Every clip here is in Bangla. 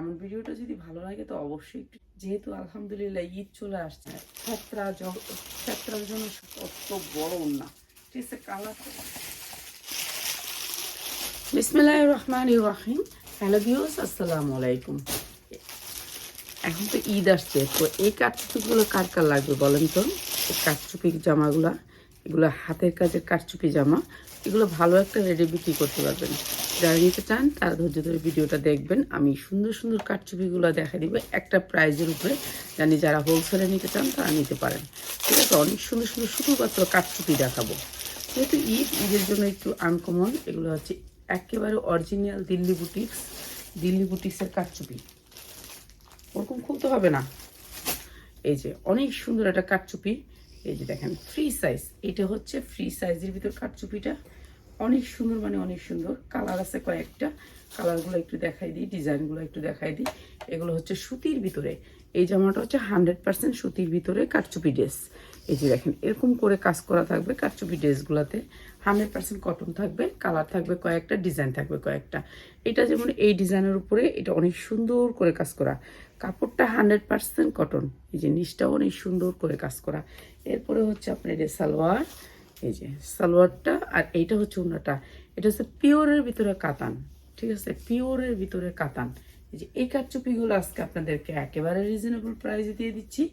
আমার ভিডিওটা যদি ভালো লাগে, তো অবশ্যই যেহেতু আলহামদুলিল্লাহ ঈদ চলে আসছে, ছাত্রা ছাত্রার জন্য কত বড় না ঠিক আছে, কালার বিসমিল্লাহ রহমান রাহিম। হ্যালো ভিউস আসসালামু আলাইকুম। এখন তো ঈদ আসছে, তো এই কাঠচুপিগুলো কার কার লাগবে বলেন তো? এই কাঠচুপি জামাগুলা। এগুলো হাতের কাজের কাঠচুপি জামা, এগুলো ভালো একটা রেডি বিক্রি করতে পারবেন। যারা নিতে চান, তারা ধৈর্য ধরে ভিডিওটা দেখবেন। আমি সুন্দর সুন্দর কাঠচুপিগুলো দেখা দিব একটা প্রাইজের উপরে। জানি যারা হোলসেলে নিতে চান, তারা নিতে পারেন। ঠিক আছে, অনেক সুন্দর সুন্দর শুধুমাত্র কাঠচুপি দেখাবো। যেহেতু ঈদ, ঈদের জন্য একটু আনকমন এগুলো হচ্ছে একেবারে অরিজিনাল দিল্লি বুটিক্স দিল্লি বুটিক্সের কাঠচুপি ওরকম খুলতে হবে না। এই যে, অনেক সুন্দর একটা কাঠচুপি এই যে দেখেন ফ্রি সাইজ এটা হচ্ছে ফ্রি সাইজের ভিতর কাঠচুপিটা। অনেক সুন্দর মানে অনেক সুন্দর। কালার আছে কয়েকটা। কালারগুলো একটু দেখাই দিই ডিজাইনগুলো একটু দেখাই দিই। এগুলো হচ্ছে সুতির ভিতরে। এই জামাটা হচ্ছে হান্ড্রেড পার্সেন্ট সুতির ভিতরে কাঠচুপি ড্রেস এই যে দেখেন, এরকম করে কাজ করা থাকবে কাঠচুপি ড্রেসগুলোতে হান্ড্রেড পার্সেন্ট কটন থাকবে, কালার থাকবে কয়েকটা, ডিজাইন থাকবে কয়েকটা। এটা যেমন এই ডিজাইনের উপরে, এটা অনেক সুন্দর করে কাজ করা। কাপড়টা হান্ড্রেড পার্সেন্ট কটন, এই যে নিচটাও অনেক সুন্দর করে কাজ করা। এরপরে হচ্ছে আপনার যে সালোয়ার, এই যে সালোয়ারটা, আর এইটা হচ্ছে ওনাটা এটা হচ্ছে পিওরের ভিতরে কাতান, ঠিক আছে? পিওরের ভিতরে কাতান। এই যে এই কাঠচুপিগুলো আজকে আপনাদেরকে একেবারে রিজনেবল প্রাইসে দিয়ে দিচ্ছি।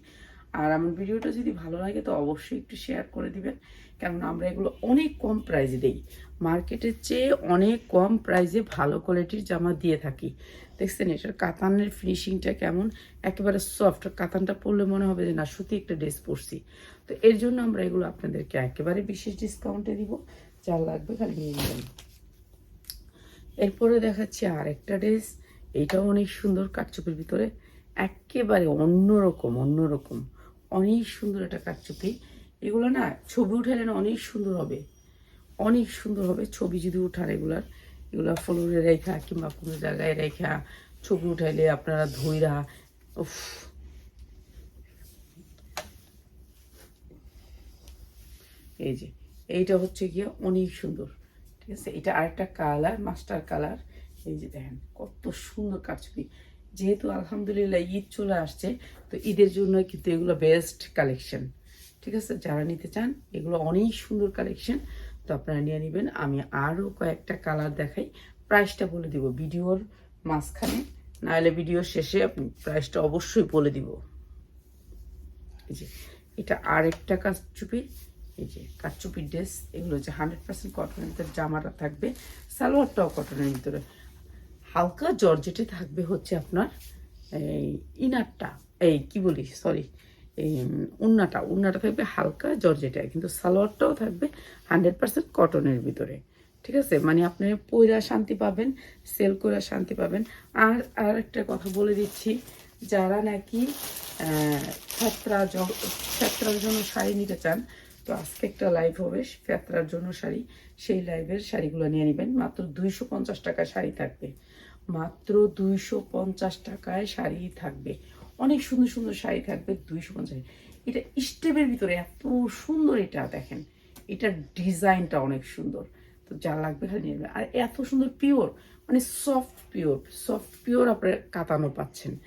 আর আমার ভিডিওটা যদি ভালো লাগে, তো অবশ্যই একটু শেয়ার করে দিবেন। কেননা আমরা এগুলো অনেক কম প্রাইসে দিই। মার্কেটের চেয়ে অনেক কম প্রাইসে ভালো কোয়ালিটির জামা দিয়ে থাকি। দেখছেন, এটার কাতানের ফিনিশিংটা কেমন? একেবারে সফট কাতানটা পরলে মনে হবে যে, না সত্যি একটা ড্রেস পরছি। তো এর জন্য আমরা এগুলো আপনাদেরকে একেবারে বিশেষ ডিসকাউন্টে দিব। যার লাগবে খালি নিয়ে নেবেন। এরপরে দেখাচ্ছি আরেকটা ড্রেস এইটাও অনেক সুন্দর কাঠচুপির ভিতরে। একেবারে অন্যরকম অন্যরকম। অনেক সুন্দর একটা কাঠচুপি এগুলো না, ছবি উঠালে না অনেক সুন্দর হবে। অনেক সুন্দর হবে ছবি যদি উঠান এগুলার। এগুলো ফ্লোরে রেখা কিংবা কোনো জায়গায় রেখা ছবি উঠাইলে আপনারা ধইরা, উফ। এই যে, এইটা হচ্ছে গিয়ে অনেক সুন্দর। ঠিক আছে? এটা আরেকটা কালার, মাস্টার কালার। এই যে দেখেন, কত সুন্দর কারচুপি। যেহেতু আলহামদুলিল্লাহ ঈদ চলে আসছে, তো ঈদের জন্য কিন্তু এগুলো বেস্ট কালেকশন ঠিক আছে? যারা নিতে চান, এগুলো অনেক সুন্দর কালেকশন তো আপনারা নিয়ে নেবেন। আমি আরও কয়েকটা কালার দেখাই। প্রাইসটা বলে দিব ভিডিওর মাঝখানে। নাহলে ভিডিও শেষে আপনি প্রাইসটা অবশ্যই বলে দিব। এই যে, এটা আরেকটা কাচচুপি এই যে কাচচুপির ড্রেস এগুলো হচ্ছে হান্ড্রেড পার্সেন্ট কটনের ভিতরে জামাটা থাকবে। সালোয়ারটাও কটনের ভিতরে। হালকা জর্জেটে থাকবে হচ্ছে আপনার, এই ইনারটা, এই কি বলি সরি এই উন্নাটা উন্নাটা থাকবে হালকা জর্জেটায় কিন্তু সালোয়ারটাও থাকবে হান্ড্রেড পার্সেন্ট কটনের ভিতরে, ঠিক আছে? মানে আপনি পয়রা শান্তি পাবেন সেল করে শান্তি পাবেন। আর আর একটা কথা বলে দিচ্ছি, যারা নাকি ছাত্রা ছাত্রার জন্য শাড়ি নিতে চান, তো আজকে একটা লাইভ হবে ফেতরার জন্য শাড়ি। সেই লাইভের শাড়িগুলো নিয়ে নেবেন, মাত্র দুইশো পঞ্চাশ টাকায় শাড়ি থাকবে। মাত্র দুইশো পঞ্চাশ টাকায় শাড়ি থাকবে। অনেক সুন্দর সুন্দর শাড়ি থাকবে দুইশো পঞ্চাশ। এটা স্টেপের ভিতরে এত সুন্দর এটা, দেখেন। এটার ডিজাইনটা অনেক সুন্দর। তো যা লাগবে খালি নিয়ে। আর এত সুন্দর পিওর মানে সফট পিওর সফট পিওর আপনার কাতানো পাচ্ছেন।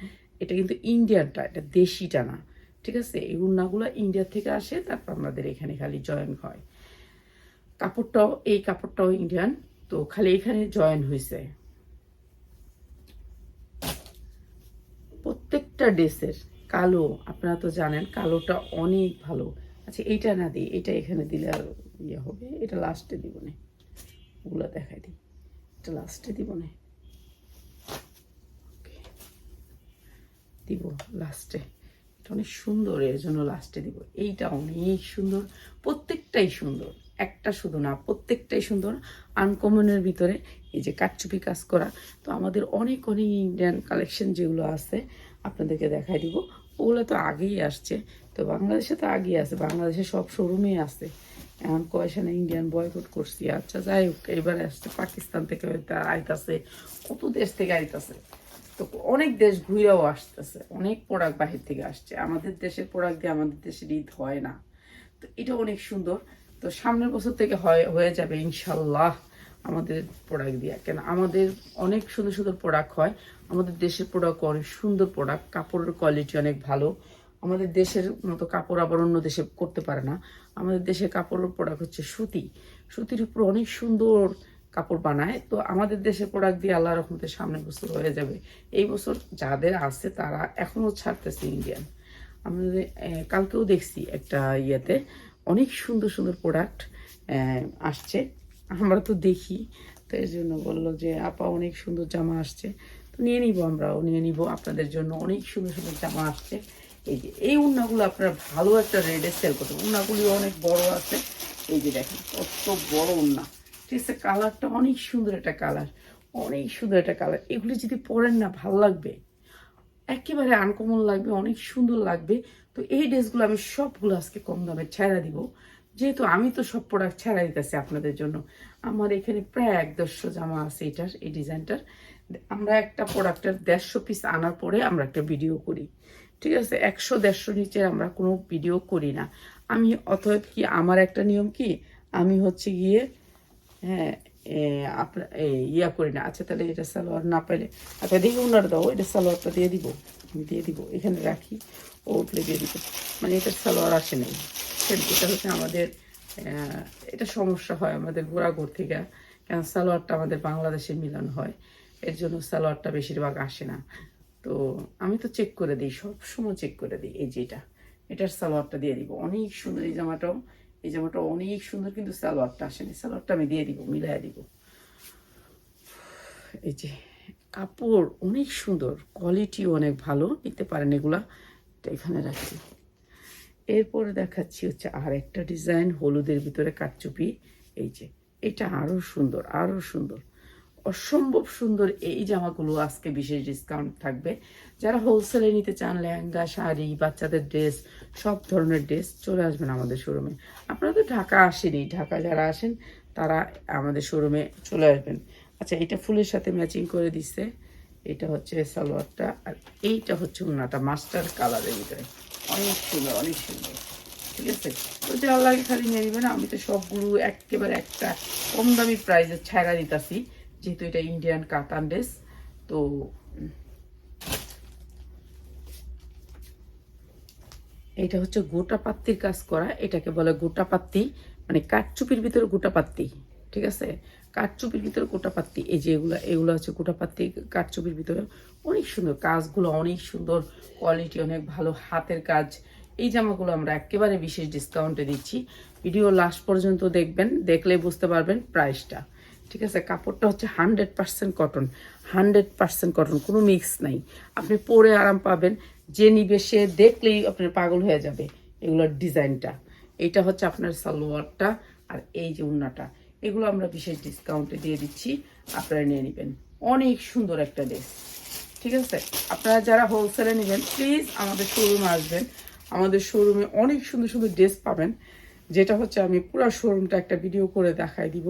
এটা কিন্তু ইন্ডিয়ানটা, এটা দেশিটা না। ঠিক আছে? এই উন্নাগুলো ইন্ডিয়া থেকে আসে, তারপর আমাদের এখানে খালি জয়েন হয়। কাপড়টাও, এই কাপড়টাও ইন্ডিয়ান। তো খালি এখানে জয়েন হয়েছে। প্রত্যেকটা ড্রেসের কালো, আপনারা তো জানেন, কালোটা অনেক ভালো। আচ্ছা এইটা না দিই এটা এখানে দিলে আর ইয়ে হবে। এটা লাস্টে দিব না। ওগুলো দেখাই দিই। এটা লাস্টে দিব না। দিব লাস্টে এটা অনেক সুন্দর, এর জন্য লাস্টে দিব। এইটা অনেক সুন্দর, প্রত্যেকটাই সুন্দর। একটা শুধু না, প্রত্যেকটাই সুন্দর আনকমনের ভিতরে এই যে কাটচুপি কাজ করা। তো আমাদের অনেক অনেক ইন্ডিয়ান কালেকশন যেগুলো আছে, আপনাদেরকে দেখাই দিব। ওগুলো তো আগেই আসছে, তো বাংলাদেশে তো আগেই আছে। বাংলাদেশে সব শোরুমেই আছে। এখন কয়েশনে ইন্ডিয়ান বয়কট করছি। আচ্ছা যাই হোক, এবার আসছে পাকিস্তান থেকে হয়তো আইতাছে, কত দেশ থেকে আইতাছে? তো অনেক দেশ ঘুরেও আসতেছে, অনেক প্রোডাক্ট বাহির থেকে আসছে। আমাদের দেশের প্রোডাক্ট দিয়ে আমাদের দেশের ঈদ হয় না। তো এটা অনেক সুন্দর। তো সামনের বছর থেকে হয়, হয়ে যাবে ইনশাল্লাহ আমাদের প্রোডাক্ট দিয়ে। কেন, আমাদের অনেক সুন্দর সুন্দর প্রোডাক্ট হয়। আমাদের দেশের প্রোডাক্ট অনেক সুন্দর প্রোডাক্ট কাপড়ের কোয়ালিটি অনেক ভালো। আমাদের দেশের মতো কাপড় আবার অন্য দেশে করতে পারে না। আমাদের দেশের কাপড়ের প্রোডাক্ট হচ্ছে সুতি। সুতির উপর অনেক সুন্দর কাপড় বানায়। তো আমাদের দেশের প্রোডাক্ট দিয়ে আল্লাহ রহমতের সামনের বছর হয়ে যাবে। এই বছর যাদের আছে তারা এখনও ছাড়তেছে ইন্ডিয়ান আমাদের কালকেও দেখছি একটা ইয়েতে অনেক সুন্দর সুন্দর প্রোডাক্ট আসছে। আমরা তো দেখি। তো এর জন্য বলল যে, আপা, অনেক সুন্দর জামা আসছে। তো নিয়ে নিব আমরাও, নিয়ে নিব আপনাদের জন্য। অনেক সুন্দর সুন্দর জামা আসছে। এই যে, এই উন্নাগুলো আপনারা ভালো একটা রেডে সেল করতে উন্নাগুলি অনেক বড় আছে। এই যে দেখেন, কত বড় উন্না। ঠিক আছে, কালারটা অনেক সুন্দর একটা কালার। অনেক সুন্দর একটা কালার। এগুলি যদি পরেন না, ভালো লাগবে। একেবারে আনকমন লাগবে, অনেক সুন্দর লাগবে। তো এই ড্রেসগুলো আমি সবগুলো আজকে কম দামে ছেড়া দিব। যেহেতু আমি তো সব প্রোডাক্ট ছেড়া দিতেছি আপনাদের জন্য। আমার এখানে প্রায় এক দেড়শো জামা আছে এটার, এই ডিজাইনটার। আমরা একটা প্রোডাক্টের দেড়শো পিস আনার পরে আমরা একটা ভিডিও করি। ঠিক আছে? একশো, দেড়শো নিচে আমরা কোনো ভিডিও করি না। আমি অতএব কি আমার একটা নিয়ম কি? আমি হচ্ছে গিয়ে হ্যাঁ আপনার ইয়া করি না। আচ্ছা তাহলে এটা সালোয়ার না পাইলে আচ্ছা দেখি ওনার দাও, এটা সালোয়ারটা দিয়ে দিব। দিয়ে দিব, এখানে রাখি, ও উঠলে দিয়ে দিব মানে এটা সালোয়ার আসে নেই। এটা হচ্ছে আমাদের এটা সমস্যা হয় আমাদের গোড়াগড় থেকে কেন সালোয়ারটা আমাদের বাংলাদেশে মিলন হয়। এর জন্য সালোয়ারটা বেশিরভাগ আসে না। তো আমি তো চেক করে দিই সব সময় চেক করে দিই এই যে এটা এটার সালোয়ারটা দিয়ে দিব। অনেক সুন্দর এই জামাটাও, এই জামাটা অনেক সুন্দর, কিন্তু সালোয়ারটা আসেনি সালোয়ারটা আমি দিয়ে দিব মিলাই দিব। এই যে। কাপড় অনেক সুন্দর কোয়ালিটিও অনেক ভালো। নিতে পারেন এগুলা। এটা এখানে রাখি এরপরে দেখাচ্ছি হচ্ছে আর একটা ডিজাইন হলুদের ভিতরে কাটচুপি এই যে, এটা আরও সুন্দর আরও সুন্দর। অসম্ভব সুন্দর এই জামাগুলো আজকে বিশেষ ডিসকাউন্ট থাকবে। যারা হোলসেলে নিতে চান, লেহেঙ্গা, শাড়ি, বাচ্চাদের ড্রেস সব ধরনের ড্রেস চলে আসবেন আমাদের শোরুমে আপনারা তো ঢাকা আসেনি ঢাকা যারা আসেন, তারা আমাদের শোরুমে চলে আসবেন। আচ্ছা এটা ফুলের সাথে ম্যাচিং করে দিছে। এটা হচ্ছে সালোয়ারটা আর এইটা হচ্ছে উন্নাটা মাস্টার কালারের ভিতরে। অনেক সুন্দর অনেক সুন্দর। ঠিক আছে? তো যা লাগে খালি নিয়ে নেবেন। আমি তো সবগুলো একেবারে একটা কম দামি প্রাইসে ছাড়া দিতাছি, যেহেতু এটা ইন্ডিয়ান কাতান ড্রেস তো, এটা হচ্ছে গোটা পাত্তির কাজ করা। এটাকে বলে গোটা পাত্তি মানে কাঠচুপির ভিতরে গোটা পাত্তি। ঠিক আছে? কাঠচুপির ভিতরে গোটা পাত্তি এই যে এগুলো এগুলো হচ্ছে গোটা পাত্তি কাঠচুপির ভিতরে। অনেক সুন্দর, কাজগুলো অনেক সুন্দর কোয়ালিটি অনেক ভালো, হাতের কাজ। এই জামাগুলো আমরা একেবারে বিশেষ ডিসকাউন্টে দিচ্ছি। ভিডিও লাস্ট পর্যন্ত দেখবেন, দেখলে বুঝতে পারবেন প্রাইসটা ঠিক আছে, কাপড়টা হচ্ছে hundred percent cotton hundred percent cotton কোনো মিক্স নাই। আপনি পরে আরাম পাবেন, যে নিবে সে দেখলেই আপনার পাগল হয়ে যাবে এগুলোর ডিজাইনটা এইটা হচ্ছে আপনার সালোয়ারটা আর এই যে উন্নাটা। এগুলো আমরা বিশেষ ডিসকাউন্টে দিয়ে দিচ্ছি, আপনারা নিয়ে নেবেন। অনেক সুন্দর একটা ড্রেস ঠিক আছে? আপনারা যারা হোলসেলে নেবেন প্লিজ আমাদের শোরুমে আসবেন। আমাদের শোরুমে অনেক সুন্দর সুন্দর ড্রেস পাবেন, যেটা হচ্ছে আমি পুরো শোরুমটা একটা ভিডিও করে দেখাই দিব,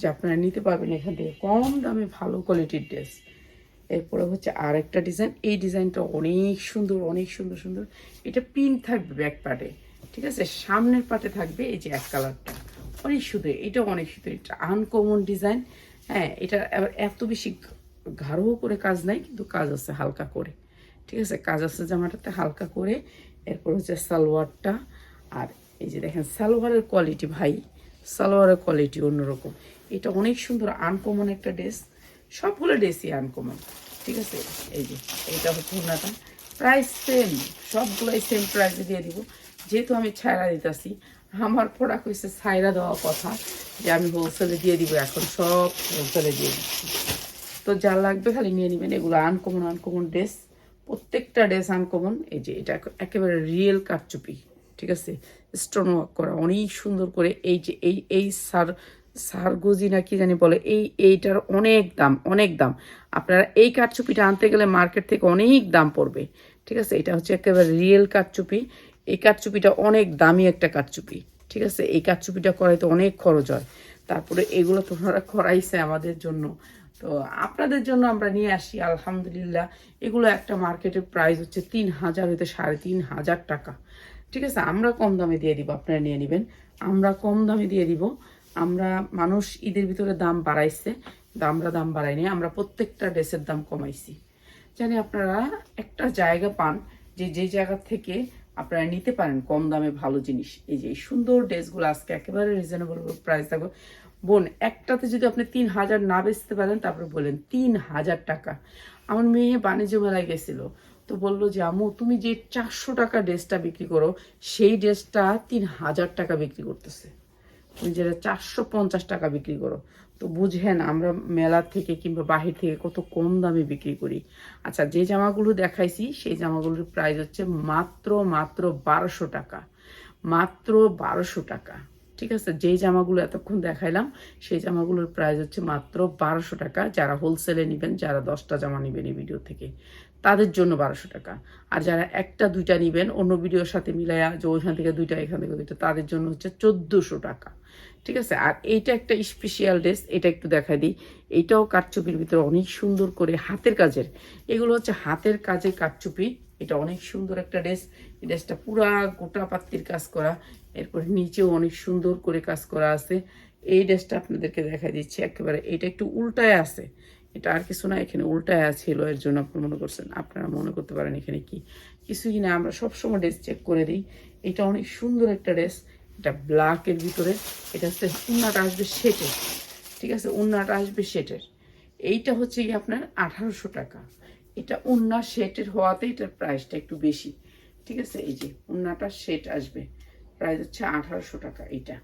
যে আপনারা নিতে পারবেন এখান থেকে কম দামে ভালো কোয়ালিটির ড্রেস এরপরে হচ্ছে আর একটা ডিজাইন এই ডিজাইনটা অনেক সুন্দর অনেক সুন্দর সুন্দর। এটা পিন থাকবে ব্যাক পার্টে ঠিক আছে? সামনের পার্টে থাকবে এই যে এক কালারটা অনেক সুন্দর এটা অনেক সুন্দর এটা আনকমন ডিজাইন হ্যাঁ এটা এত বেশি গাঢ় করে কাজ নাই, কিন্তু কাজ আছে হালকা করে। ঠিক আছে, কাজ আছে জামাটাতে হালকা করে, এরপর হচ্ছে সালোয়ারটা, আর এই যে দেখেন, সালোয়ারের কোয়ালিটি ভাই, সালোয়ারের কোয়ালিটি অন্যরকম। এটা অনেক সুন্দর আনকমন একটা ড্রেস সবগুলো ড্রেসই আনকমন ঠিক আছে, এই যে, এটা হচ্ছে ওনাটা। প্রাইস সেম সবগুলোই সেম প্রাইসে দিয়ে দিব। যেহেতু আমি ছায়রা দিতেছি আমার প্রোডাক্ট হয়েছে ছায়রা দেওয়া কথা, যে আমি হোলসেলে দিয়ে দিব, এখন সব হোলসেলে দিয়ে দিচ্ছি তো যা লাগবে খালি নিয়ে নেবেন, এগুলো আনকমন আনকমন ড্রেস প্রত্যেকটা ড্রেস আনকমন এই যে এটা একেবারে রিয়েল কারচুপি, ঠিক আছে? স্টোন ওয়ার্ক করা, অনেক সুন্দর করে এই যে, এই এই সার, সারগোজি না কি জানি বলে, এই, এইটার অনেক দাম অনেক দাম। আপনারা এই কারচুপিটা আনতে গেলে মার্কেট থেকে অনেক দাম পড়বে, ঠিক আছে? এটা হচ্ছে একেবারে রিয়েল কারচুপি এই কারচুপিটা অনেক দামি একটা কারচুপি, ঠিক আছে? এই কারচুপিটা করাইতে অনেক খরচ হয়। তারপরে এগুলো তোমরা করাইছে আমাদের জন্য। তো আপনাদের জন্য আমরা নিয়ে আসি, আলহামদুলিল্লাহ। এগুলো একটা মার্কেটের প্রাইস হচ্ছে তিন হাজার হইতে সাড়ে তিন হাজার টাকা। ঠিক আছে? আমরা কম দামে দিয়ে দিব, আপনারা নিয়ে নেবেন। আমরা কম দামে দিয়ে দিব। আমরা মানুষ ঈদের ভিতরে দাম বাড়াইছে আমরা দাম বাড়াইনি আমরা প্রত্যেকটা ড্রেসের দাম কমাইছি। জানি আপনারা একটা জায়গা পান যে যে জায়গা থেকে আপনারা নিতে পারেন কম দামে ভালো জিনিস। এই যে সুন্দর ড্রেসগুলো আজকে একেবারে রিজনেবল প্রাইস থাকবে বোন, একটাতে যদি আপনি তিন হাজার না বেচতে পারেন, তারপরে বলেন তিন হাজার টাকা। আমার মেয়ে বাণিজ্য মেলায় গেছিল, তো বলল যে আমু তুমি যে চারশো টাকা ড্রেসটা বিক্রি করো, সেই ড্রেসটা তিন হাজার টাকা বিক্রি করতেছে। তুমি যেটা চারশো পঞ্চাশ টাকা বিক্রি করো তো বুঝেন, আমরা মেলার থেকে কিংবা বাহির থেকে কত কম দামে বিক্রি করি। আচ্ছা যে জামাগুলো দেখাইছি, সেই জামাগুলোর প্রাইস হচ্ছে মাত্র মাত্র বারোশো টাকা। মাত্র বারোশো টাকা। ঠিক আছে যেই জামাগুলো এতক্ষণ দেখাইলাম, সেই জামাগুলোর প্রাইস হচ্ছে মাত্র বারোশো টাকা। যারা হোলসেলে নেবেন, যারা দশটা জামা নেবেন এই ভিডিও থেকে। তাদের জন্য বারোশো টাকা। আর যারা একটা, দুইটা নেবেন, অন্য ভিডিওর সাথে মিলাইয়া যে ওইখান থেকে দুইটা, এখান থেকে দুইটা, তাদের জন্য হচ্ছে চোদ্দোশো টাকা। ঠিক আছে? আর এইটা একটা স্পেশাল ড্রেস এটা একটু দেখা দিই। এইটাও কাঠচুপির ভিতরে অনেক সুন্দর করে হাতের কাজের। এগুলো হচ্ছে হাতের কাজে কাঠচুপি। এটা অনেক সুন্দর একটা ড্রেস এই ড্রেসটা পুরা গোটা পাত্তির কাজ করা। এরপরে নিচেও অনেক সুন্দর করে কাজ করা আছে। এই ড্রেসটা আপনাদেরকে দেখা দিচ্ছি। একেবারে এটা একটু উল্টায় আছে। এটা আর কিছু না, এখানে উল্টায় ছিল এর জন্য আপনি মনে করছেন, আপনারা মনে করতে পারেন এখানে কি। কিছুই না, আমরা সবসময় ড্রেস চেক করে দিই। এটা অনেক সুন্দর একটা ড্রেস এটা ব্ল্যাকের ভিতরে, এটা হচ্ছে উন্নাটা আসবে সেটের ঠিক আছে? উন্নাটা আসবে সেটের এইটা হচ্ছে কি আপনার আঠারোশো টাকা। এটা উন্না সেটের হওয়াতে এটার প্রাইসটা একটু বেশি, ঠিক আছে? এই যে উন্নাটা সেট আসবে প্রাইস হচ্ছে আঠারোশো টাকা এইটা।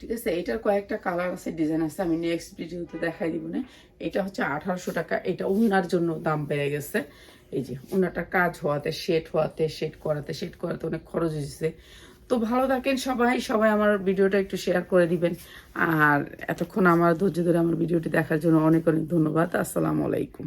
ঠিক আছে, এটার কয়েকটা কালার আছে ডিজাইন আছে, আমি নেক্সট ভিডিওতে দেখাই দিব না। এটা হচ্ছে আঠারোশো টাকা, এটা উন্নার জন্য দাম বেড়ে গেছে। এই যে উন্নাটা কাজ হওয়াতে শেড হওয়াতে শেড করাতে শেড করাতে অনেক খরচ হয়েছে তো ভালো থাকেন সবাই সবাই আমার ভিডিওটা একটু শেয়ার করে দিবেন। আর এতক্ষণ আমার ধৈর্য ধরে আমার ভিডিওটি দেখার জন্য অনেক অনেক ধন্যবাদ। আসসালামু আলাইকুম।